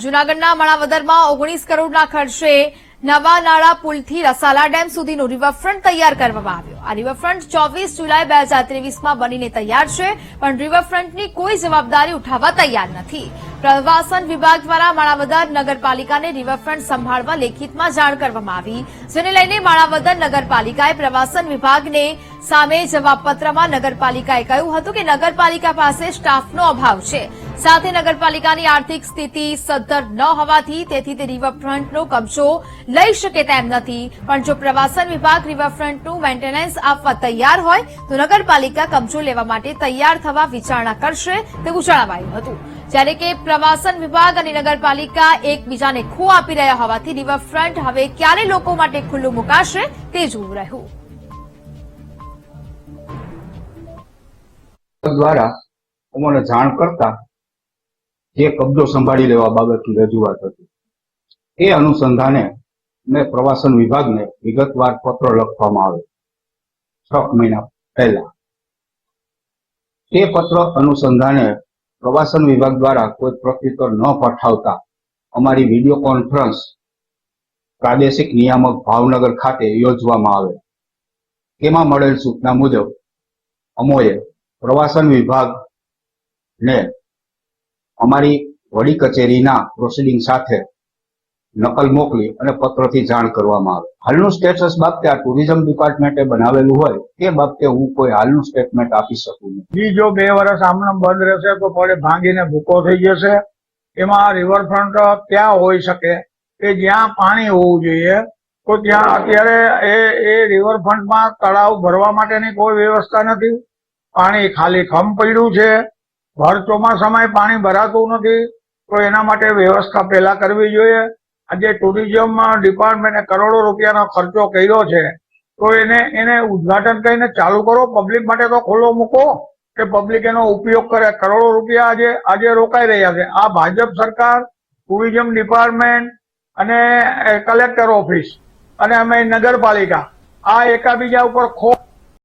જૂનાગઢના માણાવદરમાં ઓગણીસ કરોડના ખર્ચે નવા નાળા પુલથી રસાલા ડેમ સુધીનું રિવરફ્રન્ટ તૈયાર કરવામાં આવ્યો. આ રિવરફ્રન્ટ ચોવીસ જુલાઈ બે હજાર ત્રેવીસમાં બનીને તૈયાર છે, પણ રિવરફ્રન્ટની કોઈ જવાબદારી ઉઠાવવા તૈયાર નથી. પ્રવાસન વિભાગ દ્વારા માણાવદર નગરપાલિકાને રિવરફ્રન્ટ સંભાળવા લેખિતમાં જાણ કરવામાં આવી. જેને લઈને માણાવદર નગરપાલિકાએ પ્રવાસન વિભાગને સામે જવાબપત્રમાં નગરપાલિકાએ કહ્યું હતું કે નગરપાલિકા પાસે સ્ટાફનો અભાવ છે. સાથે નગરપાલિકાની આર્થિક સ્થિતિ સદ્ધર ન હોવાથી તેથી તે રિવરફ્રન્ટનો કબજો લઈ શકે તેમ નથી. પણ જો પ્રવાસન વિભાગ રિવરફ્રન્ટનું મેન્ટેનન્સ આપવા તૈયાર હોય, તો નગરપાલિકા કબજો લેવા માટે તૈયાર થવા વિચારણા કરશે તેવું જણાવાયું હતું. જ્યારે કે પ્રવાસન વિભાગ અને નગરપાલિકા એકબીજાને ખો આપી રહ્યા હોવાથી રિવરફ્રન્ટ હવે ક્યારે લોકો માટે ખુલ્લું મુકાશે તે જોવું રહ્યું. દ્વારા અમને જાણ કરતા જે કબજો સંભાળી લેવા બાબતની રજૂઆત હતી. એ અનુસંધાને મેં પ્રવાસન વિભાગને વિગતવાર પત્ર લખવામાં આવ્યો. છ મહિના પહેલા. તે પત્ર અનુસંધાને પ્રવાસન વિભાગ દ્વારા કોઈ પ્રત્યુત્તર ન પઠાવતા અમારી વીડિયો કોન્ફરન્સ પ્રાદેશિક નિયામક ભાવનગર ખાતે યોજવામાં આવે. તેમાં મળેલ સૂચના મુજબ અમોએ પ્રવાસન વિભાગને અમારી વડી કચેરીના પ્રોસિડિંગ સાથે નકલ મોકલી અને પત્રથી જાણ કરવામાં આવે. હાલનું સ્ટેટસ બાબતે આ ટુરિઝમ ડિપાર્ટમેન્ટે બનાવેલું હોય તે બાબતે હું કોઈ હાલનું સ્ટેટમેન્ટ આપી શકું નહીં જો બે વર્ષ આમને બંધ રહેશે તો પડે ભાંગીને ભૂકો થઈ જશે. એમાં રિવરફ્રન્ટ ત્યાં હોઈ શકે કે જ્યાં પાણી હોવું જોઈએ. તો ત્યાં અત્યારે એ એ રિવરફ્રન્ટમાં તળાવ ભરવા માટેની કોઈ વ્યવસ્થા નથી. પાણી ખાલી ખમ પડ્યું છે. ભર ચોમાસામાં પાણી ભરાતું નથી, તો એના માટે વ્યવસ્થા પહેલા કરવી જોઈએ. આજે ટુરિઝમ ડિપાર્ટમેન્ટે કરોડો રૂપિયાનો ખર્ચો કર્યો છે, તો એને એને ઉદઘાટન કરીને ચાલુ કરો. પબ્લિક માટે તો ખુલ્લો મૂકો કે પબ્લિક એનો ઉપયોગ કરે. કરોડો રૂપિયા આજે આજે રોકાઈ રહ્યા છે. આ ભાજપ સરકાર, ટુરિઝમ ડિપાર્ટમેન્ટ અને કલેક્ટર ઓફિસ અને અમે નગરપાલિકા, આ એકાબીજા ઉપર ખો